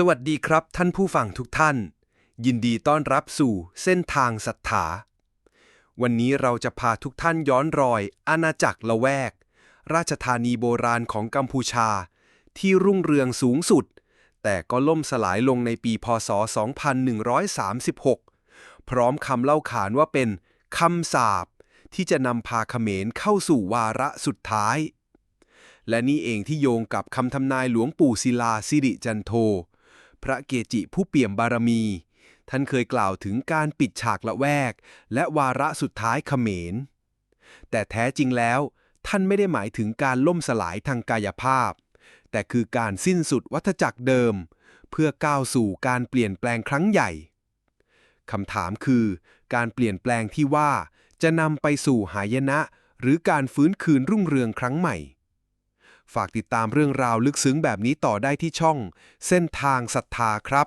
สวัสดีครับท่านผู้ฟังทุกท่าน ยินดีต้อนรับสู่เส้นทางศรัทธา วันนี้เราจะพาทุกท่านย้อนรอยอาณาจักรละแวก ราชธานีโบราณของกัมพูชา ที่รุ่งเรืองสูงสุด แต่ก็ล่มสลายลงในปีพศ 2136 พร้อมคำเล่าขานว่าเป็นคำสาปที่จะนำพาเขมรเข้าสู่วาระสุดท้าย และนี่เองที่โยงกับคำทำนายหลวงปู่ศิลาสิริจันโท พระเกจิผู้เปี่ยมบารมี ท่านเคยกล่าวถึงการปิดฉากละแวก และวาระสุดท้ายเขมร แต่แท้จริงแล้ว ท่านไม่ได้หมายถึงการล่มสลายทางกายภาพ แต่คือการสิ้นสุดวัฏจักรเดิม เพื่อก้าวสู่การเปลี่ยนแปลงครั้งใหญ่คำถามคือ การเปลี่ยนแปลงที่ว่าจะนำไปสู่หายนะ หรือการฟื้นคืนรุ่งเรืองครั้งใหม่ ฝากติดตามเรื่องราวลึกซึ้งแบบนี้ต่อได้ที่ช่อง เส้นทางศรัทธาครับ